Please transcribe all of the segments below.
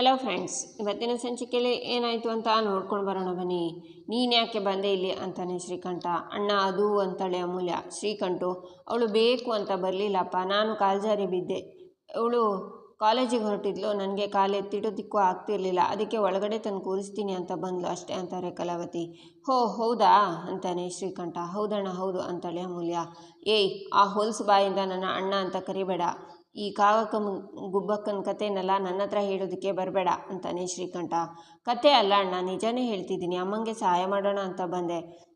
Hello friends ಇವತ್ತಿನ ಸಂಚಿಕೆಯಲ್ಲಿ ಏನಾಯಿತು ಅಂತ ನೋಡ್ಕೊಂಡು ಬರೋಣ ಬನ್ನಿ. ನೀನು ಯಾಕೆ ಬಂದೆ ಇಲ್ಲಿ ಅಂತಾನೆ ಶ್ರೀಕಂಠ. ಅಣ್ಣ ಅದು ಅಂತಾಳೆ ಅಮೂಲ್ಯ. ಶ್ರೀಕಂಠು, ಅವಳು ಬೇಕು ಅಂತ ಬರಲಿಲ್ಲಪ್ಪ, ನಾನು ಕಾಲ್ಜಾರಿ ಬಿದ್ದೆ. ಅವಳು ಕಾಲೇಜಿಗೆ ಹೊರಟಿದ್ಲು, ನನಗೆ ಕಾಲು ಎತ್ತಿಡೋದಿಕ್ಕೂ ಆಗ್ತಿರ್ಲಿಲ್ಲ. ಅದಕ್ಕೆ ಒಳಗಡೆ ತಂದು ಕೂರಿಸ್ತೀನಿ ಅಂತ ಬಂದ್ಲು ಅಷ್ಟೇ ಅಂತಾರೆ ಕಲಾವತಿ. ಹೋ, ಹೌದಾ? ಅಂತಾನೆ ಶ್ರೀಕಂಠ. ಹೌದಣ್ಣ, ಹೌದು, ಅಂತಾಳೆ ಅಮೂಲ್ಯ. ಏಯ್, ಆ ಹೊಲ್ಸು ಬಾಯಿಂದ ನನ್ನ ಅಣ್ಣ ಅಂತ ಕರಿಬೇಡ. ಈ ಕಾಗಕ್ಕ ಗುಬ್ಬಕ್ಕನ ಕಥೆನೆಲ್ಲ ನನ್ನ ಹತ್ರ ಹೇಳೋದಕ್ಕೆ ಬರಬೇಡ ಅಂತಾನೆ ಶ್ರೀಕಂಠ. ಕತೆ ಅಲ್ಲ ಅಣ್ಣ, ನಿಜನೇ ಹೇಳ್ತಿದ್ದೀನಿ. ಅಮ್ಮಂಗೆ ಸಹಾಯ ಮಾಡೋಣ ಅಂತ ಬಂದೆ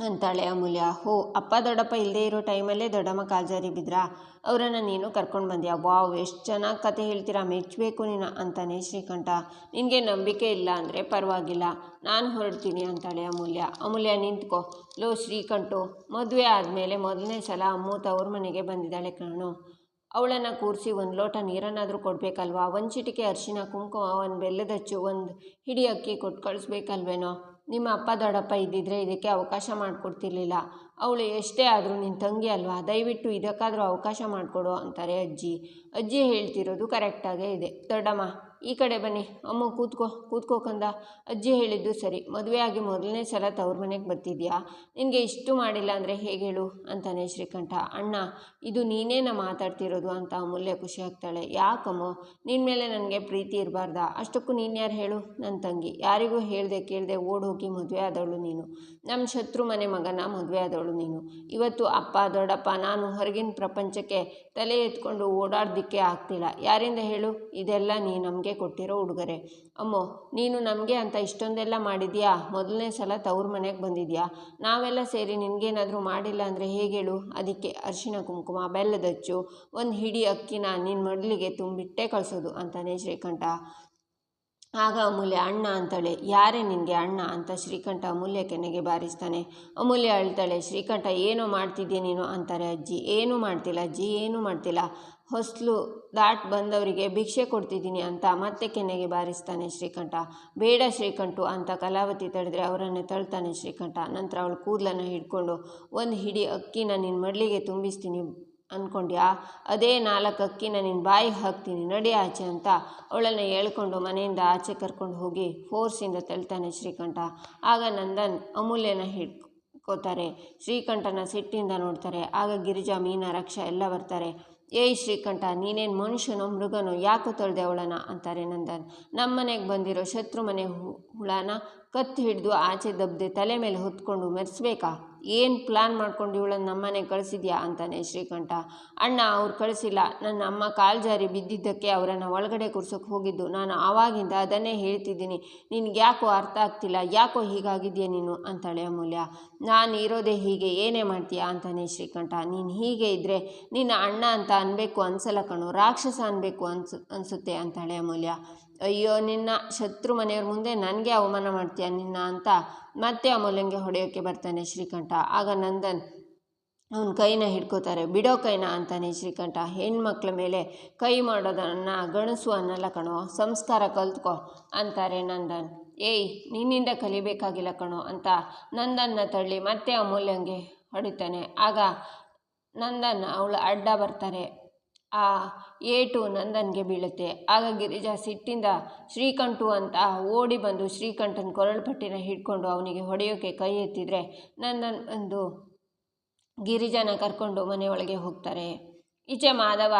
ಅಂತಾಳೆ ಅಮೂಲ್ಯ. ಹೋ, ಅಪ್ಪ ದೊಡ್ಡಪ್ಪ ಇಲ್ಲದೆ ಇರೋ ಟೈಮಲ್ಲೇ ದೊಡ್ಡಮ್ಮ ಕಾಲ್ಜಾರಿ ಬಿದ್ರಾ? ಅವರನ್ನು ನೀನು ಕರ್ಕೊಂಡು ಬಂದ್ಯಾ? ವಾವ್, ಎಷ್ಟು ಚೆನ್ನಾಗಿ ಕತೆ ಹೇಳ್ತೀರಾ? ಮೆಚ್ಚಬೇಕು ನೀನು ಅಂತಾನೆ ಶ್ರೀಕಂಠ. ನಿನಗೆ ನಂಬಿಕೆ ಇಲ್ಲ ಅಂದರೆ ಪರವಾಗಿಲ್ಲ. ನಾನು ಹೊರಡ್ತೀನಿ ಅಂತಾಳೆ ಅಮೂಲ್ಯ. ಅಮೂಲ್ಯ, ನಿಂತ್ಕೋ. ಲೋ, ಶ್ರೀಕಂಠು. ಮದುವೆ ಆದಮೇಲೆ ಮೊದಲನೇ ಸಲ ಅಮ್ಮು ತವ್ರ ಮನೆಗೆ ಬಂದಿದ್ದಾಳೆ ಕಣು. ಅವಳನ್ನು ಕೂರಿಸಿ ಒಂದು ಲೋಟ ನೀರನ್ನಾದರೂ ಕೊಡಬೇಕಲ್ವಾ? ಒಂದು ಚಿಟಿಕೆ ಅರಿಶಿನ, ಕುಂಕುಮ, ಒಂದು ಬೆಲ್ಲದ ಹಚ್ಚು, ಒಂದು ಹಿಡಿ ಅಕ್ಕಿ ಕೊಟ್ಟು ಕಳಿಸ್ಬೇಕಲ್ವೇನೋ? ನಿಮ್ಮ ಅಪ್ಪ, ದೊಡ್ಡಪ್ಪ ಇದ್ದಿದ್ರೆ ಇದಕ್ಕೆ ಅವಕಾಶ ಮಾಡಿಕೊಡ್ತಿರ್ಲಿಲ್ಲ. ಅವಳು ಎಷ್ಟೇ ಆದರೂ ನಿನ್ನ ತಂಗಿ ಅಲ್ವಾ? ದಯವಿಟ್ಟು ಇದಕ್ಕಾದರೂ ಅವಕಾಶ ಮಾಡಿಕೊಡು ಅಂತಾರೆ ಅಜ್ಜಿ. ಅಜ್ಜಿ ಹೇಳ್ತಿರೋದು ಕರೆಕ್ಟಾಗೇ ಇದೆ. ದೊಡ್ಡಮ್ಮ ಈ ಕಡೆ ಬನ್ನಿ. ಅಮ್ಮ ಕೂತ್ಕೋ ಕೂತ್ಕೋ ಕಂದ. ಅಜ್ಜಿ ಹೇಳಿದ್ದು ಸರಿ. ಮದುವೆ ಆಗಿ ಮೊದಲನೇ ಸಲ ತವ್ರ ಮನೆಗೆ ಬರ್ತಿದ್ಯಾ? ನಿನಗೆ ಇಷ್ಟು ಮಾಡಿಲ್ಲ ಅಂದರೆ ಹೇಗೆ ಹೇಳು? ಅಂತಾನೆ ಶ್ರೀಕಂಠ. ಅಣ್ಣ, ಇದು ನೀನೇನ ಮಾತಾಡ್ತಿರೋದು ಅಂತ ಅಮೂಲ್ಯ ಖುಷಿ ಆಗ್ತಾಳೆ. ಯಾಕಮ್ಮ? ನಿನ್ನ ಮೇಲೆ ನನಗೆ ಪ್ರೀತಿ ಇರಬಾರ್ದ? ಅಷ್ಟಕ್ಕೂ ನೀನು ಯಾರು ಹೇಳು? ನನ್ನ ತಂಗಿ. ಯಾರಿಗೂ ಹೇಳ್ದೆ ಕೇಳದೆ ಓಡೋಗಿ ಮದುವೆ ಆದವಳು ನೀನು. ನಮ್ಮ ಶತ್ರು ಮನೆ ಮಗನ ಮದುವೆ ಆದವಳು ನೀನು. ಇವತ್ತು ಅಪ್ಪ, ದೊಡ್ಡಪ್ಪ, ನಾನು ಹೊರಗಿನ ಪ್ರಪಂಚಕ್ಕೆ ತಲೆ ಎತ್ಕೊಂಡು ಓಡಾಡೋದಕ್ಕೆ ಆಗ್ತಿಲ್ಲ. ಯಾರಿಂದ ಹೇಳು? ಇದೆಲ್ಲ ನೀ ನಮಗೆ ಕೊಟ್ಟಿರೋ ಉಡುಗೊರೆ ಅಮ್ಮೋ, ನೀನು ನಮಗೆ ಅಂತ ಇಷ್ಟೊಂದೆಲ್ಲ ಮಾಡಿದ್ಯಾ? ಮೊದಲನೇ ಸಲ ತವ್ರ ಮನೆಗೆ ಬಂದಿದ್ಯಾ? ನಾವೆಲ್ಲ ಸೇರಿ ನಿನಗೇನಾದರೂ ಮಾಡಿಲ್ಲ ಅಂದರೆ ಹೇಗೇಳು? ಅದಕ್ಕೆ ಅರಿಶಿನ ಕುಂಕುಮ ಬೆಲ್ಲದಚ್ಚು ಒಂದು ಹಿಡಿ ಅಕ್ಕಿನ ನಿನ್ನ ಮೊದಲಿಗೆ ತುಂಬಿಟ್ಟೇ ಕಳಿಸೋದು ಅಂತಾನೆ ಶ್ರೀಕಂಠ. ಆಗ ಅಮೂಲ್ಯ, ಅಣ್ಣ ಅಂತಾಳೆ. ಯಾರೇ ನಿನಗೆ ಅಣ್ಣ ಅಂತ ಶ್ರೀಕಂಠ ಅಮೂಲ್ಯ ಕೆನೆಗೆ ಬಾರಿಸ್ತಾನೆ. ಅಮೂಲ್ಯ ಅಳ್ತಾಳೆ. ಶ್ರೀಕಂಠ, ಏನೋ ಮಾಡ್ತಿದ್ದೆ ನೀನು? ಅಂತಾರೆ ಅಜ್ಜಿ. ಏನೂ ಮಾಡ್ತಿಲ್ಲ ಅಜ್ಜಿ, ಏನೂ ಮಾಡ್ತಿಲ್ಲ. ಹೊಸ್ಲು ದಾಟ್ ಬಂದವರಿಗೆ ಭಿಕ್ಷೆ ಕೊಡ್ತಿದ್ದೀನಿ ಅಂತ ಮತ್ತೆ ಕೆನ್ನೆಗೆ ಬಾರಿಸ್ತಾನೆ ಶ್ರೀಕಂಠ. ಬೇಡ ಶ್ರೀಕಂಠು ಅಂತ ಕಲಾವತಿ ತಡೆದ್ರೆ ಅವರನ್ನು ತಳ್ತಾನೆ ಶ್ರೀಕಂಠ. ನಂತರ ಅವಳು ಕೂದಲನ್ನು ಹಿಡ್ಕೊಂಡು, ಒಂದು ಹಿಡಿ ಅಕ್ಕಿನ ನಿನ್ನ ಮಡ್ಲಿಗೆ ತುಂಬಿಸ್ತೀನಿ ಅಂದ್ಕೊಂಡ್ಯಾ ಅದೇ ನಾಲ್ಕು ಅಕ್ಕಿನ ನಿನ್ನ ಬಾಯಿಗೆ ಹಾಕ್ತೀನಿ, ನಡಿ ಆಚೆ ಅಂತ ಅವಳನ್ನು ಹೇಳ್ಕೊಂಡು ಮನೆಯಿಂದ ಆಚೆ ಕರ್ಕೊಂಡು ಹೋಗಿ ಫೋರ್ಸಿಂದ ತಳ್ತಾನೆ ಶ್ರೀಕಂಠ. ಆಗ ನಂದನ್ ಅಮೂಲ್ಯನ ಹಿಡ್ಕೋತಾರೆ. ಶ್ರೀಕಂಠನ ಸಿಟ್ಟಿಂದ ನೋಡ್ತಾರೆ. ಆಗ ಗಿರಿಜಾ, ಮೀನ, ರಕ್ಷ ಎಲ್ಲ ಬರ್ತಾರೆ. ಏಯ್ ಶ್ರೀಕಂಠ, ನೀನೇನು ಮನುಷ್ಯನೋ ಮೃಗನೋ ಯಾಕೆ ತೊಳೆದೆ ಅವಳನ ಅಂತಾರೆ ನಂದನ್. ನಮ್ಮ ಮನೆಗೆ ಬಂದಿರೋ ಶತ್ರು ಮನೆ ಹುಳನ ಕತ್ತು ಹಿಡಿದು ಆಚೆ ದಬ್ಬದೆ ತಲೆ ಮೇಲೆ ಹೊತ್ಕೊಂಡು ಮೆರೆಸ್ಬೇಕಾ? ಏನು ಪ್ಲ್ಯಾನ್ ಮಾಡ್ಕೊಂಡು ಇವಳನ್ನು ನಮ್ಮನೆ ಕಳಿಸಿದ್ಯಾ ಅಂತಾನೆ ಶ್ರೀಕಂಠ. ಅಣ್ಣ, ಅವ್ರು ಕಳಿಸಿಲ್ಲ. ನನ್ನ ಅಮ್ಮ ಕಾಲು ಜಾರಿ ಬಿದ್ದಿದ್ದಕ್ಕೆ ಅವರನ್ನು ಒಳಗಡೆ ಕೂರ್ಸೋಕೆ ಹೋಗಿದ್ದು. ನಾನು ಆವಾಗಿಂದ ಅದನ್ನೇ ಹೇಳ್ತಿದ್ದೀನಿ. ನಿನಗೆ ಯಾಕೋ ಅರ್ಥ ಆಗ್ತಿಲ್ಲ? ಯಾಕೋ ಹೀಗಾಗಿದೆಯಾ ನೀನು? ಅಂತಾಳೆ ಅಮೂಲ್ಯ. ನಾನು ಇರೋದೇ ಹೀಗೆ. ಏನೇ ಮಾಡ್ತೀಯಾ? ಅಂತಾನೆ ಶ್ರೀಕಂಠ. ನೀನು ಹೀಗೆ ಇದ್ದರೆ ನಿನ್ನ ಅಣ್ಣ ಅಂತ ಅನ್ಬೇಕು ಅನ್ಸಲ್ಲ ಕಣೋ. ರಾಕ್ಷಸ ಅನ್ಬೇಕು ಅನ್ಸು, ಅನಿಸುತ್ತೆ, ಅಂತಾಳೆ ಅಮೂಲ್ಯ. ಅಯ್ಯೋ, ನಿನ್ನ ಶತ್ರು ಮನೆಯವ್ರ ಮುಂದೆ ನನಗೆ ಅವಮಾನ ಮಾಡ್ತೀಯ ನಿನ್ನ ಅಂತ ಮತ್ತೆ ಅಮೂಲ್ಯಂಗೆ ಹೊಡೆಯೋಕ್ಕೆ ಬರ್ತಾನೆ ಶ್ರೀಕಂಠ. ಆಗ ನಂದನ್, ಅವನ ಕೈನ ಹಿಡ್ಕೋತಾರೆ, ಬಿಡೋ ಕೈನ ಅಂತಾನೆ ಶ್ರೀಕಂಠ. ಹೆಣ್ಮಕ್ಳ ಮೇಲೆ ಕೈ ಮಾಡೋದನ್ನು ಗಣಸು ಅನ್ನಲ್ಲ ಕಣೋ, ಸಂಸ್ಕಾರ ಕಲ್ತ್ಕೊ ಅಂತಾರೆ ನಂದನ್. ಏಯ್, ನಿನ್ನಿಂದ ಕಲಿಬೇಕಾಗಿಲ್ಲ ಕಣೋ ಅಂತ ನಂದನ್ನ ತಳ್ಳಿ ಮತ್ತೆ ಅಮೂಲ್ಯಂಗೆ ಹೊಡಿತಾನೆ. ಆಗ ನಂದನ್ ಅವಳು ಅಡ್ಡ ಬರ್ತಾರೆ. ಆ ಏಟು ನಂದನ್ಗೆ ಬೀಳುತ್ತೆ. ಆಗ ಗಿರಿಜಾ ಸಿಟ್ಟಿಂದ ಶ್ರೀಕಂಠು ಅಂತ ಓಡಿ ಬಂದು ಶ್ರೀಕಂಠನ ಕೊರಳು ಪಟ್ಟಿನ ಹಿಡ್ಕೊಂಡು ಅವನಿಗೆ ಹೊಡೆಯೋಕ್ಕೆ ಕೈ ಎತ್ತಿದರೆ ನಂದನ್ ಒಂದು ಗಿರಿಜಾನ ಕರ್ಕೊಂಡು ಮನೆಯೊಳಗೆ ಹೋಗ್ತಾರೆ. ಈಚೆ ಮಾಧವ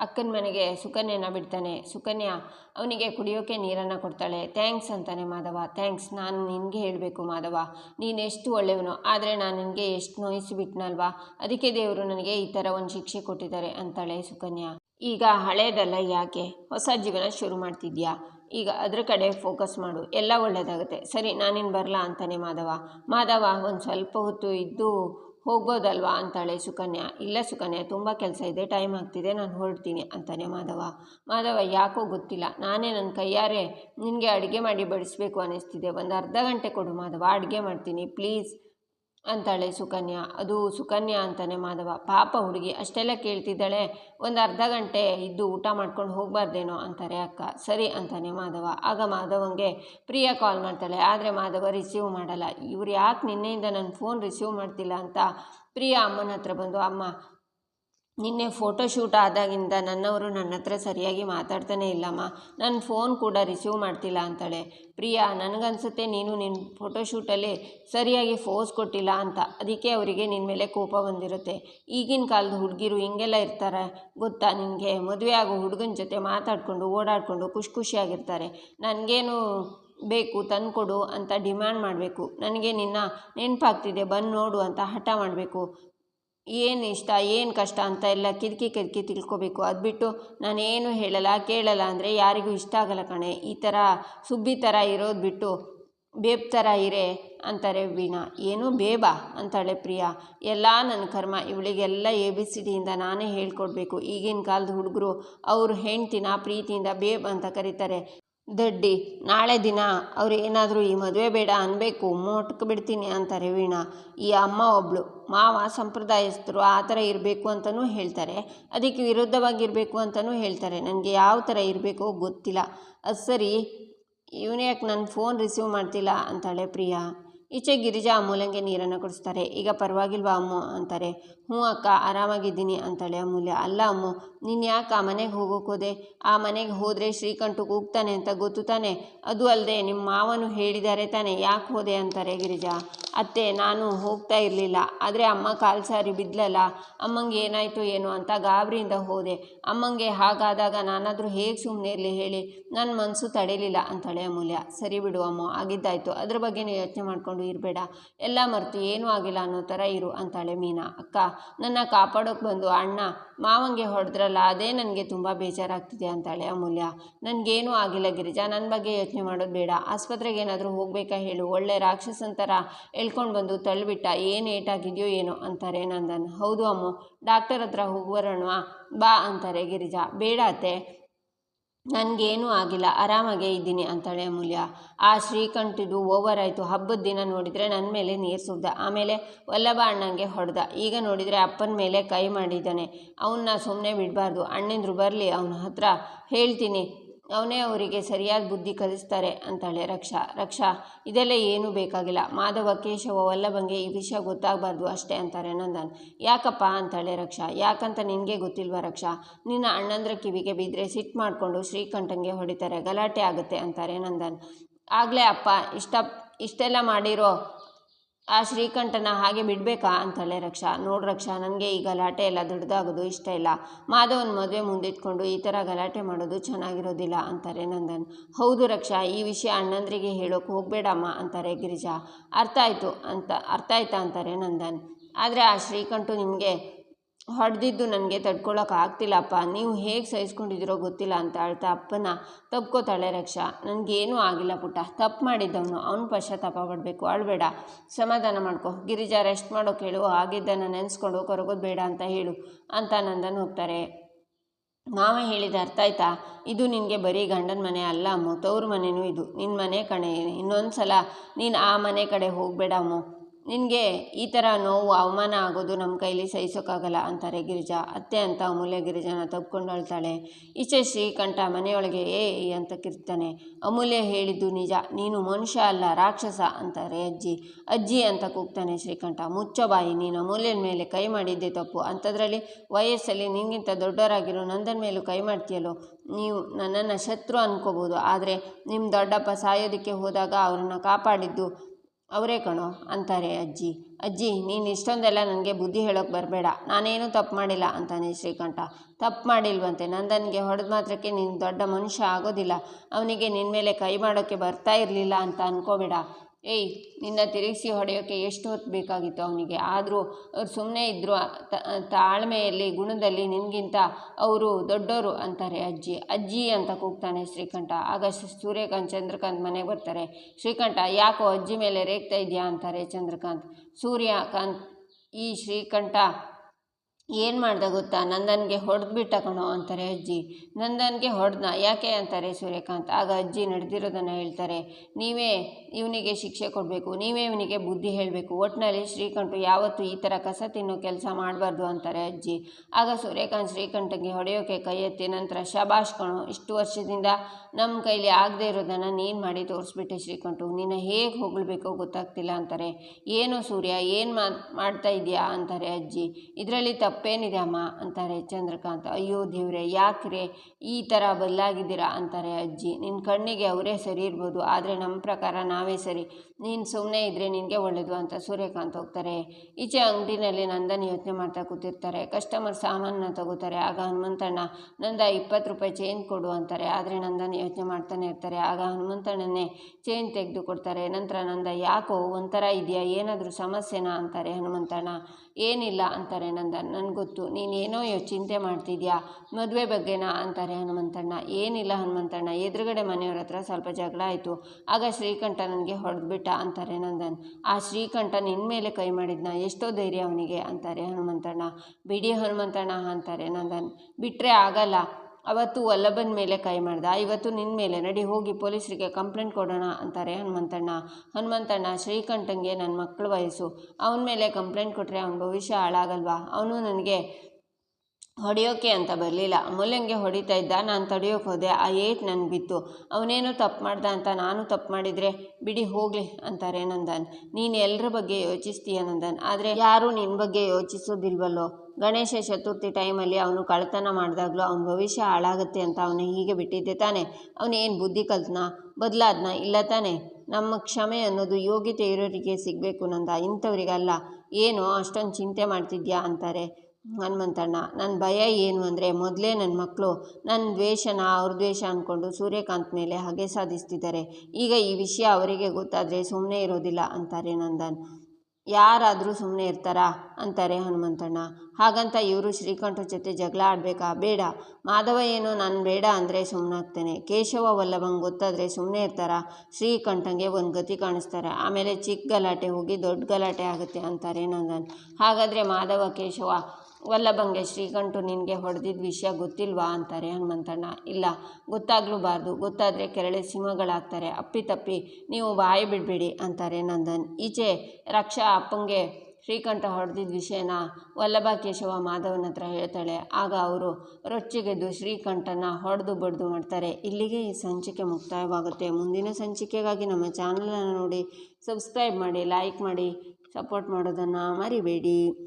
ಅಕ್ಕನ ಮನೆಗೆ ಸುಕನ್ಯನ ಬಿಡ್ತಾನೆ. ಸುಕನ್ಯಾ, ಅವನಿಗೆ ಕುಡಿಯೋಕೆ ನೀರನ್ನು ಕೊಡ್ತಾಳೆ. ಥ್ಯಾಂಕ್ಸ್ ಅಂತಾನೆ ಮಾಧವ. ಥ್ಯಾಂಕ್ಸ್, ನಾನು ನಿನಗೆ ಹೇಳಬೇಕು ಮಾಧವ. ನೀನು ಎಷ್ಟು ಒಳ್ಳೆಯವನು, ಆದರೆ ನಾನು ನಿನಗೆ ಎಷ್ಟು ನೋಯಿಸಿಬಿಟ್ನಲ್ವಾ? ಅದಕ್ಕೆ ದೇವರು ನನಗೆ ಈ ಥರ ಒಂದು ಶಿಕ್ಷೆ ಕೊಟ್ಟಿದ್ದಾರೆ, ಅಂತಾಳೆ ಸುಕನ್ಯಾ. ಈಗ ಹಳೇದಲ್ಲ ಯಾಕೆ? ಹೊಸ ಜೀವನ ಶುರು ಮಾಡ್ತಿದ್ಯಾ? ಈಗ ಅದ್ರ ಕಡೆ ಫೋಕಸ್ ಮಾಡು. ಎಲ್ಲ ಒಳ್ಳೆಯದಾಗುತ್ತೆ ಸರಿ ನಾನಿನ್ನು ಬರಲಾ? ಅಂತಾನೆ ಮಾಧವ. ಮಾಧವ, ಒಂದು ಸ್ವಲ್ಪ ಹೊತ್ತು ಇದ್ದು ಹೋಗ್ಬೋದಲ್ವಾ ಅಂತಾಳೆ ಸುಕನ್ಯಾ. ಇಲ್ಲ ಸುಕನ್ಯಾ, ತುಂಬ ಕೆಲಸ ಇದೆ ಟೈಮ್ ಆಗ್ತಿದೆ, ನಾನು ಹೊರಡ್ತೀನಿ ಅಂತಾನೆ ಮಾಧವ. ಮಾಧವ, ಯಾಕೋ ಗೊತ್ತಿಲ್ಲ. ನಾನೇ ನನ್ನ ಕೈಯಾರೆ ನಿನಗೆ ಅಡುಗೆ ಮಾಡಿ ಬಡಿಸ್ಬೇಕು ಅನ್ನಿಸ್ತಿದೆ ಒಂದು ಅರ್ಧ ಗಂಟೆ ಕೊಡು ಮಾಧವ, ಅಡುಗೆ ಮಾಡ್ತೀನಿ ಪ್ಲೀಸ್ ಅಂತಾಳೆ ಸುಕನ್ಯಾ. ಅದು ಸುಕನ್ಯಾ ಅಂತಾನೆ ಮಾಧವ. ಪಾಪ ಹುಡುಗಿ, ಅಷ್ಟೆಲ್ಲ ಕೇಳ್ತಿದ್ದಾಳೆ. ಒಂದು ಅರ್ಧ ಗಂಟೆ ಇದ್ದು ಊಟ ಮಾಡ್ಕೊಂಡು ಹೋಗಬಾರ್ದೇನೋ ಅಂತಾರೆ ಅಕ್ಕ. ಸರಿ ಅಂತಾನೆ ಮಾಧವ. ಆಗ ಮಾಧವಂಗೆ ಪ್ರಿಯಾ ಕಾಲ್ ಮಾಡ್ತಾಳೆ. ಆದರೆ ಮಾಧವ ರಿಸೀವ್ ಮಾಡಲ್ಲ. ಇವ್ರು ಯಾಕೆ ನಿನ್ನೆಯಿಂದ ನನ್ನ ಫೋನ್ ರಿಸೀವ್ ಮಾಡ್ತಿಲ್ಲ ಅಂತ ಪ್ರಿಯಾ ಅಮ್ಮನ ಹತ್ರ ಬಂದು, ಅಮ್ಮ ನಿನ್ನೆ ಫೋಟೋ ಶೂಟ್ ಆದಾಗಿಂದ ನನ್ನವರು ನನ್ನ ಹತ್ರ ಸರಿಯಾಗಿ ಮಾತಾಡ್ತಾನೆ ಇಲ್ಲಮ್ಮ. ನನ್ನ ಫೋನ್ ಕೂಡ ರಿಸೀವ್ ಮಾಡ್ತಿಲ್ಲ ಅಂತಾಳೆ. ಪ್ರಿಯಾ, ನನಗನ್ಸುತ್ತೆ ನೀನು ನಿನ್ನ ಫೋಟೋ ಶೂಟಲ್ಲಿ ಸರಿಯಾಗಿ ಫೋಸ್ ಕೊಟ್ಟಿಲ್ಲ ಅಂತ. ಅದಕ್ಕೆ ಅವರಿಗೆ ನಿನ್ನ ಮೇಲೆ ಕೋಪ ಬಂದಿರುತ್ತೆ. ಈಗಿನ ಕಾಲದ ಹುಡುಗಿರು ಹಿಂಗೆಲ್ಲ ಇರ್ತಾರೆ ಗೊತ್ತಾ ನಿನಗೆ? ಮದುವೆ ಆಗೋ ಹುಡುಗನ ಜೊತೆ ಮಾತಾಡಿಕೊಂಡು, ಓಡಾಡಿಕೊಂಡು ಖುಷಿ ಖುಷಿಯಾಗಿರ್ತಾರೆ. ನನಗೇನು ಬೇಕು ತಂದುಕೊಡು ಅಂತ ಡಿಮ್ಯಾಂಡ್ ಮಾಡಬೇಕು. ನನಗೆ ನಿನ್ನ ನೆನಪಾಗ್ತಿದೆ, ಬಂದು ನೋಡು ಅಂತ ಹಠ ಮಾಡಬೇಕು. ಏನು ಇಷ್ಟ, ಏನು ಕಷ್ಟ ಅಂತ ಎಲ್ಲ ಕಿರಿಕಿ ಕಿರಿಕಿ ತಿಳ್ಕೊಬೇಕು. ಅದು ಬಿಟ್ಟು ನಾನೇನು ಹೇಳಲ್ಲ, ಕೇಳಲ್ಲ ಅಂದರೆ ಯಾರಿಗೂ ಇಷ್ಟ ಆಗಲ್ಲ ಕಣೆ. ಈ ಥರ ಸುಬ್ಬಿ ಥರ ಇರೋದು ಬಿಟ್ಟು ಬೇಬ್ ಥರ ಇರೆ ಅಂತಾರೆ ವೀಣಾ. ಏನು ಬೇಬ ಅಂತಾಳೆ ಪ್ರಿಯಾ. ಎಲ್ಲ ನನ್ನ ಕರ್ಮ, ಇವಳಿಗೆಲ್ಲ ಎ ಬಿ ಸಿ ಡಿಯಿಂದ ನಾನೇ ಹೇಳ್ಕೊಡ್ಬೇಕು. ಈಗಿನ ಕಾಲದ ಹುಡುಗರು ಅವರು ಹೆಂಡ್ತಿನ ಪ್ರೀತಿಯಿಂದ ಬೇಬ್ ಅಂತ ಕರೀತಾರೆ. ದಡ್ಡಿ, ನಾಳೆ ದಿನ ಅವ್ರು ಏನಾದರೂ ಈ ಮದುವೆ ಬೇಡ ಅನ್ನಬೇಕು ಮೋಟಕ್ಕೆ ಬಿಡ್ತೀನಿ ಅಂತಾರೆ ವೀಣಾ. ಈ ಅಮ್ಮ ಒಬ್ಳು, ಮಾವ ಸಂಪ್ರದಾಯಸ್ಥರು ಆ ಥರ ಇರಬೇಕು ಅಂತಲೂ ಹೇಳ್ತಾರೆ. ಅದಕ್ಕೆ ವಿರುದ್ಧವಾಗಿರಬೇಕು ಅಂತಲೂ ಹೇಳ್ತಾರೆ. ನನಗೆ ಯಾವ ಥರ ಇರಬೇಕೋ ಗೊತ್ತಿಲ್ಲ. ಅದು ಸರಿ, ಇವನೇ ಯಾಕೆ ನನ್ನ ಫೋನ್ ರಿಸೀವ್ ಮಾಡ್ತಿಲ್ಲ? ಅಂತಾಳೆ ಪ್ರಿಯಾ. ಈಚೆ ಗಿರಿಜಾ ಅಮೂಲ್ಯಂಗೆ ನೀರನ್ನು ಕುಡಿಸ್ತಾರೆ. ಈಗ ಪರವಾಗಿಲ್ವಾ ಅಮ್ಮ? ಅಂತಾರೆ. ಹ್ಞೂ ಅಕ್ಕ, ಆರಾಮಾಗಿದ್ದೀನಿ ಅಂತಾಳೆ ಅಮೂಲ್ಯ. ಅಲ್ಲ ಅಮ್ಮು, ನೀನು ಯಾಕೆ ಆ ಮನೆಗೆ ಹೋಗೋಕೋದೆ? ಆ ಮನೆಗೆ ಹೋದರೆ ಶ್ರೀಕಂಠು ಕೂಗ್ತಾನೆ ಅಂತ ಗೊತ್ತು ತಾನೆ? ಅದು ಅಲ್ಲದೆ ನಿಮ್ಮ ಮಾವನು ಹೇಳಿದ್ದಾರೆ ತಾನೆ, ಯಾಕೆ ಹೋದೆ ಅಂತಾರೆ ಗಿರಿಜಾ? ಅತ್ತೆ, ನಾನು ಹೋಗ್ತಾ ಇರಲಿಲ್ಲ. ಆದರೆ ಅಮ್ಮ ಕಾಲು ಸಾರಿ ಬಿದ್ಲಲ್ಲ? ಅಮ್ಮಂಗೆ ಏನಾಯಿತು ಏನು ಅಂತ ಗಾಬರಿಯಿಂದ ಹೋದೆ. ಅಮ್ಮಂಗೆ ಹಾಗಾದಾಗ ನಾನಾದರೂ ಹೇಗೆ ಸುಮ್ಮನೆ ಇರಲಿ ಹೇಳಿ? ನನ್ನ ಮನಸ್ಸು ತಡೆಯಲಿಲ್ಲ ಅಂತಾಳೆ ಅಮೂಲ್ಯ. ಸರಿ ಬಿಡು ಅಮ್ಮ, ಆಗಿದ್ದಾಯ್ತು. ಅದ್ರ ಬಗ್ಗೆ ನೀವು ಯೋಚನೆ ಮಾಡಿಕೊಂಡು ಇರಬೇಡ. ಎಲ್ಲ ಮರೆತು, ಏನೂ ಆಗಿಲ್ಲ ಅನ್ನೋ ಥರ ಇರು ಅಂತಾಳೆ ಮೀನಾ. ಅಕ್ಕ ನನ್ನ ಕಾಪಾಡೋಕೆ ಬಂದು, ಅಣ್ಣ, ಮಾವಂಗೆ ಹೊಡೆದ್ರಲ್ಲ, ಅದೇ ನನಗೆ ತುಂಬ ಬೇಜಾರಾಗ್ತಿದೆ ಅಂತಾಳೆ ಅಮೂಲ್ಯ. ನನಗೇನೂ ಆಗಿಲ್ಲ ಗಿರಿಜಾ ನನ್ನ ಬಗ್ಗೆ ಯೋಚನೆ ಮಾಡೋದು ಬೇಡ. ಆಸ್ಪತ್ರೆಗೆ ಏನಾದರೂ ಹೋಗಬೇಕಾ ಹೇಳು. ಒಳ್ಳೆ ರಾಕ್ಷಸನ್ ಥರ ಎಳ್ಕೊಂಡು ಬಂದು ತಳ್ಳಿಬಿಟ್ಟ ಏನು ಏಟಾಗಿದೆಯೋ ಏನೋ ಅಂತಾರೆ ನಂದನ್. ಹೌದು ಅಮ್ಮ, ಡಾಕ್ಟರ್ ಹತ್ರ ಹೋಗುವರಣವಾ ಬಾ ಅಂತಾರೆ ಗಿರಿಜಾ. ಬೇಡ ಅತ್ತೆ ನನಗೇನೂ ಆಗಿಲ್ಲ, ಆರಾಮಾಗೇ ಇದ್ದೀನಿ ಅಂತಾಳೆ ಅಮೂಲ್ಯ. ಆ ಶ್ರೀಕಂಠಿದು ಓವರ್ ಆಯಿತು ಹಬ್ಬದ ದಿನ ನೋಡಿದರೆ ನನ್ನ ಮೇಲೆ ನೀರು ಸುರಿದ ಆಮೇಲೆ ವಲ್ಲಭ ಅಣ್ಣಂಗೆ ಹೊಡೆದ. ಈಗ ನೋಡಿದರೆ ಅಪ್ಪನ ಮೇಲೆ ಕೈ ಮಾಡಿದ್ದಾನೆ. ಅವನ್ನ ಸುಮ್ಮನೆ ಬಿಡಬಾರ್ದು. ಅಣ್ಣಂದ್ರು ಬರಲಿ, ಅವನ ಹತ್ರ ಹೇಳ್ತೀನಿ. ಅವನೇ ಅವರಿಗೆ ಸರಿಯಾದ ಬುದ್ಧಿ ಕಲಿಸ್ತಾರೆ ಅಂತಾಳೆ ರಕ್ಷಾ. ರಕ್ಷಾ, ಇದೆಲ್ಲ ಏನೂ ಬೇಕಾಗಿಲ್ಲ. ಮಾಧವ, ಕೇಶವ, ವಲ್ಲಭಂಗೆ ಈ ವಿಷಯ ಗೊತ್ತಾಗಬಾರ್ದು ಅಷ್ಟೇ ಅಂತಾರೆ ನಂದನ್. ಯಾಕಪ್ಪ ಅಂತಾಳೆ ರಕ್ಷಾ. ಯಾಕಂತ ನಿನಗೆ ಗೊತ್ತಿಲ್ವಾ ರಕ್ಷಾ? ನಿನ್ನ ಅಣ್ಣಂದ್ರ ಕಿವಿಗೆ ಬಿದ್ದರೆ ಸಿಟ್ಟು ಮಾಡಿಕೊಂಡು ಶ್ರೀಕಂಠಂಗೆ ಹೊಡಿತಾರೆ. ಗಲಾಟೆ ಆಗುತ್ತೆ ಅಂತಾರೆ ನಂದನ್. ಆಗಲೇ ಅಪ್ಪ, ಇಷ್ಟ, ಇಷ್ಟೆಲ್ಲ ಮಾಡಿರೋ ಆ ಶ್ರೀಕಂಠನ ಹಾಗೆ ಬಿಡಬೇಕಾ ಅಂತಾಳೆ ರಕ್ಷಾ. ನೋಡು ರಕ್ಷಾ, ನನಗೆ ಈ ಗಲಾಟೆ ಎಲ್ಲ ದೊಡ್ಡದಾಗೋದು ಇಷ್ಟ ಇಲ್ಲ. ಮಾಧವನ ಮದುವೆ ಮುಂದಿಟ್ಕೊಂಡು ಈ ಥರ ಗಲಾಟೆ ಮಾಡೋದು ಚೆನ್ನಾಗಿರೋದಿಲ್ಲ ಅಂತಾರೆ ನಂದನ್. ಹೌದು ರಕ್ಷಾ, ಈ ವಿಷಯ ಅಣ್ಣಂದ್ರಿಗೆ ಹೇಳೋಕೆ ಹೋಗಬೇಡಮ್ಮ ಅಂತಾರೆ ಗಿರಿಜಾ. ಅರ್ಥ ಆಯಿತು ಅಂತ, ಅರ್ಥ ಆಯ್ತಾ ಅಂತಾರೆ ನಂದನ್. ಆದರೆ ಆ ಶ್ರೀಕಂಠು ನಿಮಗೆ ಹೊಡೆದಿದ್ದು ನನಗೆ ತಡ್ಕೊಳ್ಳೋಕೆ ಆಗ್ತಿಲ್ಲಪ್ಪ. ನೀವು ಹೇಗೆ ಸಹಿಸ್ಕೊಂಡಿದ್ದೀರೋ ಗೊತ್ತಿಲ್ಲ ಅಂತ ಅಳ್ತಾ ಅಪ್ಪನ ತಪ್ಕೋತಾಳೆ ರಕ್ಷಾ. ನನಗೇನೂ ಆಗಿಲ್ಲ ಪುಟ್ಟ. ತಪ್ಪು ಮಾಡಿದ್ದವನು. ಅವನು ಪಶ್ಚಾತ್ತಾಪ ಪಡಬೇಕು. ಅಳ್ಬೇಡ. ಸಮಾಧಾನ ಮಾಡ್ಕೊ. ಗಿರಿಜಾ ರೆಸ್ಟ್ ಮಾಡೋಕೆ ಹೇಳು ಆಗಿದ್ದನ್ನು ನೆನೆಸ್ಕೊಂಡು ಕೊರಗೋದು ಬೇಡ ಅಂತ ಹೇಳು ಅಂತ ನಂದನ್ ಹೋಗ್ತಾರೆ. ಮಾವ ಹೇಳಿದ ಅರ್ಥ ಆಯ್ತಾ? ಇದು ನಿನಗೆ ಬರೀ ಗಂಡನ ಮನೆ ಅಲ್ಲ ಅಮ್ಮ. ತವ್ರ ಮನೆಯೂ ಇದು. ನಿನ್ನ ಮನೆ ಕಣೆ. ಇನ್ನೊಂದು ಸಲ ನೀನು ಆ ಮನೆ ಕಡೆ ಹೋಗಬೇಡ ಅಮ್ಮು. ನಿನಗೆ ಈ ಥರ ನೋವು, ಅವಮಾನ ಆಗೋದು ನಮ್ಮ ಕೈಲಿ ಸಹಿಸೋಕ್ಕಾಗಲ್ಲ ಅಂತಾರೆ ಗಿರಿಜಾ. ಅತ್ತೆ ಅಂತ ಅಮೂಲ್ಯ ಗಿರಿಜಾನ ತಪ್ಕೊಂಡು ಅಳ್ತಾಳೆ. ಈಚೆ ಶ್ರೀಕಂಠ ಮನೆಯೊಳಗೆ, ಏ ಅಂತ ಕಿರ್ತಾನೆ ಅಮೂಲ್ಯ ಹೇಳಿದ್ದು ನಿಜ. ನೀನು ಮನುಷ್ಯ ಅಲ್ಲ, ರಾಕ್ಷಸ, ಅಂತಾರೆ ಅಜ್ಜಿ. ಅಜ್ಜಿ ಅಂತ ಕೂಗ್ತಾನೆ ಶ್ರೀಕಂಠ. ಮುಚ್ಚೋ ಬಾಯಿ, ನೀನು ಅಮೂಲ್ಯನ ಮೇಲೆ ಕೈ ಮಾಡಿದ್ದೆ ತಪ್ಪು. ಅಂಥದ್ರಲ್ಲಿ ವಯಸ್ಸಲ್ಲಿ ನಿನಗಿಂತ ದೊಡ್ಡವರಾಗಿರೋ ನಂದನ ಮೇಲೂ ಕೈ ಮಾಡ್ತೀಯಲ್ಲೋ? ನೀವು ನನ್ನನ್ನು ಶತ್ರು ಅನ್ಕೋಬೋದು. ಆದರೆ ನಿಮ್ಮ ದೊಡ್ಡಪ್ಪ ಸಾಯೋದಕ್ಕೆ ಹೋದಾಗ ಅವರನ್ನು ಕಾಪಾಡಿದ್ದು ಅವರೇ ಕಣೋ, ಅಂತಾರೆ ಅಜ್ಜಿ. ಅಜ್ಜಿ, ನೀನು ಇಷ್ಟೊಂದೆಲ್ಲ ನನಗೆ ಬುದ್ಧಿ ಹೇಳೋಕೆ ಬರಬೇಡ. ನಾನೇನು ತಪ್ಪು ಮಾಡಿಲ್ಲ, ಅಂತಾನೆ ಶ್ರೀಕಂಠ. ತಪ್ಪು ಮಾಡಿಲ್ವಂತೆ. ನಂದನಿಗೆ ಹೊಡೆದ ಮಾತ್ರಕ್ಕೆ ನೀನು ದೊಡ್ಡ ಮನುಷ್ಯ ಆಗೋದಿಲ್ಲ. ಅವನಿಗೆ ನಿನ್ನ ಮೇಲೆ ಕೈ ಮಾಡೋಕ್ಕೆ ಬರ್ತಾ ಇರಲಿಲ್ಲ ಅಂತ ಅನ್ಕೋಬೇಡ. ಏಯ್, ನಿನ್ನ ತಿರುಗಿಸಿ ಹೊಡೆಯೋಕ್ಕೆ ಎಷ್ಟು ಹೊತ್ತು ಬೇಕಾಗಿತ್ತು ಅವನಿಗೆ? ಆದರೂ ಅವ್ರು ಸುಮ್ಮನೆ ಇದ್ದರು ತಾಳ್ಮೆಯಲ್ಲಿ, ಗುಣದಲ್ಲಿ ನಿನಗಿಂತ ಅವರು ದೊಡ್ಡವರು ಅಂತಾರೆ ಅಜ್ಜಿ. ಅಜ್ಜಿ ಅಂತ ಕೂಗ್ತಾನೆ ಶ್ರೀಕಂಠ. ಆಗ ಸೂರ್ಯಕಾಂತ್, ಚಂದ್ರಕಾಂತ್ ಮನೆಗೆ ಬರ್ತಾರೆ. ಶ್ರೀಕಂಠ, ಯಾಕೋ ಅಜ್ಜಿ ಮೇಲೆ ರೇಗ್ತಾ ಇದೆಯಾ ಅಂತಾರೆ ಚಂದ್ರಕಾಂತ್. ಸೂರ್ಯಕಾಂತ್, ಈ ಶ್ರೀಕಂಠ ಏನು ಮಾಡ್ದ ಗೊತ್ತಾ? ನಂದನ್ಗೆ ಹೊಡೆದ್ಬಿಟ್ಟ ಕಣೋ ಅಂತಾರೆ ಅಜ್ಜಿ. ನಂದನ್ಗೆ ಹೊಡೆದ, ಯಾಕೆ ಅಂತಾರೆ ಸೂರ್ಯಕಾಂತ್? ಆಗ ಅಜ್ಜಿ ನಡೆದಿರೋದನ್ನು ಹೇಳ್ತಾರೆ. ನೀವೇ ಇವನಿಗೆ ಶಿಕ್ಷೆ ಕೊಡಬೇಕು, ನೀವೇ ಇವನಿಗೆ ಬುದ್ಧಿ ಹೇಳಬೇಕು. ಒಟ್ಟಿನಲ್ಲಿ ಶ್ರೀಕಂಠು ಯಾವತ್ತೂ ಈ ಥರ ಕಸ ತಿನ್ನೋ ಕೆಲಸ ಮಾಡಬಾರ್ದು ಅಂತಾರೆ ಅಜ್ಜಿ. ಆಗ ಸೂರ್ಯಕಾಂತ್ ಶ್ರೀಕಂಠಗೆ ಹೊಡೆಯೋಕೆ ಕೈ ಎತ್ತಿ ನಂತರ, ಶಬಾಷ್ ಕಣೋ, ಇಷ್ಟು ವರ್ಷದಿಂದ ನಮ್ಮ ಕೈಲಿ ಆಗದೆ ಇರೋದನ್ನು ನೀನು ಮಾಡಿ ತೋರಿಸ್ಬಿಟ್ಟೆ ಶ್ರೀಕಂಠು. ನಿನ್ನ ಹೇಗೆ ಹೊಗಳಬೇಕೋ ಗೊತ್ತಾಗ್ತಿಲ್ಲ ಅಂತಾರೆ. ಏನು ಸೂರ್ಯ, ಏನು ಮಾ, ಮಾಡ್ತಾ ಇದೆಯಾ? ಅಂತಾರೆ ಅಜ್ಜಿ. ಇದರಲ್ಲಿ ತಪ್ಪು ತಪ್ಪೇನಿದೆ ಅಮ್ಮ ಅಂತಾರೆ ಚಂದ್ರಕಾಂತ್. ಅಯ್ಯೋ ದೇವ್ರೆ, ಯಾಕ್ರೆ ಈ ಥರ ಬದಲಾಗಿದ್ದೀರಾ ಅಂತಾರೆ ಅಜ್ಜಿ. ನಿನ್ನ ಕಣ್ಣಿಗೆ ಅವರೇ ಸರಿ ಇರ್ಬೋದು, ಆದರೆ ನಮ್ಮ ಪ್ರಕಾರ ನಾವೇ ಸರಿ. ನೀನು ಸುಮ್ಮನೆ ಇದ್ದರೆ ನಿನಗೆ ಒಳ್ಳೆಯದು ಅಂತ ಸೂರ್ಯಕಾಂತ್ ಹೋಗ್ತಾರೆ. ಈಚೆ ಅಂಗಡಿನಲ್ಲಿ ನಂದನ್ ಯೋಚನೆ ಮಾಡ್ತಾ ಕೂತಿರ್ತಾರೆ. ಕಸ್ಟಮರ್ ಸಾಮಾನನ್ನ ತಗೋತಾರೆ. ಆಗ ಹನುಮಂತಣ್ಣ, ನಂದ ಇಪ್ಪತ್ತು ರೂಪಾಯಿ ಚೇಂಜ್ ಕೊಡು ಅಂತಾರೆ. ಆದರೆ ನಂದನ್ ಯೋಚನೆ ಮಾಡ್ತಾನೆ ಇರ್ತಾರೆ. ಆಗ ಹನುಮಂತಣ್ಣನೇ ಚೇಂಜ್ ತೆಗೆದು ಕೊಡ್ತಾರೆ. ನಂತರ ನಂದ, ಯಾಕೋ ಒಂಥರ ಇದೆಯಾ? ಏನಾದರೂ ಸಮಸ್ಯೆನಾ? ಅಂತಾರೆ ಹನುಮಂತಣ್ಣ. ಏನಿಲ್ಲ ಅಂತಾರೆ ನಂದನ್, ನನಗೆ ಗೊತ್ತು. ನೀನೇನೋ ಚಿಂತೆ ಮಾಡ್ತಿದ್ಯಾ? ಮದುವೆ ಬಗ್ಗೆನಾ? ಅಂತಾರೆ ಹನುಮಂತಣ್ಣ. ಏನಿಲ್ಲ ಹನುಮಂತಣ್ಣ, ಎದುರುಗಡೆ ಮನೆಯವ್ರ ಹತ್ರ ಸ್ವಲ್ಪ ಜಗಳ ಆಯಿತು. ಆಗ ಶ್ರೀಕಂಠ ನನಗೆ ಹೊಡೆದ್ಬಿಟ್ಟ, ಅಂತಾರೆ ನಂದನ್. ಆ ಶ್ರೀಕಂಠ ನಿನ್ನ ಮೇಲೆ ಕೈ ಮಾಡಿದ್ನ? ಎಷ್ಟೋ ಧೈರ್ಯ ಅವನಿಗೆ, ಅಂತಾರೆ ಹನುಮಂತಣ್ಣ. ಬಿಡಿ ಹನುಮಂತಣ್ಣ, ಅಂತಾರೆ ನಂದನ್. ಬಿಟ್ಟರೆ ಆಗಲ್ಲ. ಅವತ್ತು ವಲ್ಲಭನ ಮೇಲೆ ಕೈ ಮಾಡ್ದ. ಇವತ್ತು ನಿನ್ನ ಮೇಲೆ ನಡಿ, ಹೋಗಿ ಪೊಲೀಸರಿಗೆ ಕಂಪ್ಲೇಂಟ್ ಕೊಡೋಣ ಅಂತಾರೆ ಹನುಮಂತಣ್ಣ. ಹನುಮಂತಣ್ಣ ಶ್ರೀಕಂಠಂಗೆ ನನ್ನ ಮಕ್ಕಳು ವಯಸ್ಸು. ಅವನ ಮೇಲೆ ಕಂಪ್ಲೇಂಟ್ ಕೊಟ್ಟರೆ ಅವನ ಭವಿಷ್ಯ ಹಾಳಾಗಲ್ವಾ? ಅವನು ನನಗೆ ಹೊಡೆಯೋಕೆ ಅಂತ ಬರಲಿಲ್ಲ. ಅಮೂಲ್ಯಂಗೆ ಹೊಡಿತಾ ಇದ್ದ. ನಾನು ತಡೆಯೋಕೆ ಹೋದೆ. ಆ ಏಟ್ ನನಗೆ ಬಿತ್ತು. ಅವನೇನು ತಪ್ಪು ಮಾಡ್ದ ಅಂತ ನಾನು ತಪ್ಪು ಮಾಡಿದರೆ? ಬಿಡಿ, ಹೋಗಲಿ ಅಂತಾರೆ ನಂದನ್. ನೀನು ಎಲ್ಲರ ಬಗ್ಗೆ ಯೋಚಿಸ್ತೀಯ ನಂದನ್? ಆದರೆ ಯಾರೂ ನಿನ್ನ ಬಗ್ಗೆ ಯೋಚಿಸೋದಿಲ್ವಲ್ಲೋ? ಗಣೇಶ ಚತುರ್ಥಿ ಟೈಮಲ್ಲಿ ಅವನು ಕಳ್ತನ ಮಾಡಿದಾಗಲೂ ಅವನ ಭವಿಷ್ಯ ಹಾಳಾಗುತ್ತೆ ಅಂತ ಅವನು ಹೀಗೆ ಬಿಟ್ಟಿದ್ದೆ ತಾನೆ. ಅವನೇನು ಬುದ್ಧಿ ಕಲ್ತನ? ಬದಲಾದ್ನ? ಇಲ್ಲ ತಾನೆ. ನಮ್ಮ ಕ್ಷಮೆ ಅನ್ನೋದು ಯೋಗ್ಯತೆ ಇರೋರಿಗೆ ಸಿಗಬೇಕು ನಂದ. ಇಂಥವ್ರಿಗಲ್ಲ. ಏನು? ಅಷ್ಟೊಂದು ಚಿಂತೆ ಮಾಡ್ತಿದ್ಯಾ ಅಂತಾರೆ. ಹನುಮಂತಣ್ಣ ನನ್ನ ಭಯ ಏನು ಅಂದರೆ ಮೊದಲೇ ನನ್ನ ಮಕ್ಕಳು ನನ್ನ ದ್ವೇಷನ ಅವ್ರ ದ್ವೇಷ ಅಂದ್ಕೊಂಡು ಸೂರ್ಯಕಾಂತ್ ಮೇಲೆ ಹಗೆ ಸಾಧಿಸ್ತಿದ್ದಾರೆ. ಈಗ ಈ ವಿಷಯ ಅವರಿಗೆ ಗೊತ್ತಾದರೆ ಸುಮ್ಮನೆ ಇರೋದಿಲ್ಲ ಅಂತಾರೆ ನಂದನ್. ಯಾರಾದರೂ ಸುಮ್ಮನೆ ಇರ್ತಾರಾ? ಅಂತಾರೆ ಹನುಮಂತಣ್ಣ. ಹಾಗಂತ ಇವರು ಶ್ರೀಕಂಠ ಜೊತೆ ಜಗಳ ಆಡಬೇಕಾ? ಬೇಡ. ಮಾಧವ ಏನೋ ನಾನು ಬೇಡ ಅಂದರೆ ಸುಮ್ಮನಾಗ್ತೇನೆ ಕೇಶವ ವಲ್ಲಭಂಗೆ ಗೊತ್ತಾದರೆ ಸುಮ್ಮನೆ ಇರ್ತಾರಾ? ಶ್ರೀಕಂಠಂಗೆ ಒಂದು ಗತಿ ಕಾಣಿಸ್ತಾರೆ. ಆಮೇಲೆ ಚಿಕ್ಕ ಗಲಾಟೆ ಹೋಗಿ ದೊಡ್ಡ ಗಲಾಟೆ ಆಗುತ್ತೆ ಅಂತಾರೆ ನಂದನ್. ಹಾಗಾದರೆ ಮಾಧವ, ಕೇಶವ ವಲ್ಲಭಂಗೆ, ಶ್ರೀಕಂಠು ನಿನಗೆ ಹೊಡೆದಿದ್ದ ವಿಷಯ ಗೊತ್ತಿಲ್ವಾ ಅಂತಾರೆ ಹನುಮಂತಣ್ಣ. ಇಲ್ಲ ಗೊತ್ತಾಗ್ಲೂಬಾರ್ದು ಗೊತ್ತಾದರೆ ಕೆರಳೆ ಸಿಂಹಗಳಾಗ್ತಾರೆ. ಅಪ್ಪಿತಪ್ಪಿ ನೀವು ಬಾಯಿ ಬಿಡಬೇಡಿ ಅಂತಾರೆ ನಂದನ್. ಈಚೆ ರಕ್ಷಾ ಅಪ್ಪಂಗೆ ಶ್ರೀಕಂಠ ಹೊಡೆದಿದ್ದ ವಿಷಯನ ವಲ್ಲಭ ಕೇಶವ ಮಾಧವನ ಹತ್ರ ಹೇಳ್ತಾಳೆ. ಆಗ ಅವರು ರೊಚ್ಚಿಗೆದ್ದು ಶ್ರೀಕಂಠನ ಹೊಡೆದು ಬಡ್ದು ಮಾಡ್ತಾರೆ. ಇಲ್ಲಿಗೆ ಈ ಸಂಚಿಕೆ ಮುಕ್ತಾಯವಾಗುತ್ತೆ. ಮುಂದಿನ ಸಂಚಿಕೆಗಾಗಿ ನಮ್ಮ ಚಾನಲನ್ನು ನೋಡಿ, ಸಬ್ಸ್ಕ್ರೈಬ್ ಮಾಡಿ, ಲೈಕ್ ಮಾಡಿ, ಸಪೋರ್ಟ್ ಮಾಡೋದನ್ನು ಮರಿಬೇಡಿ.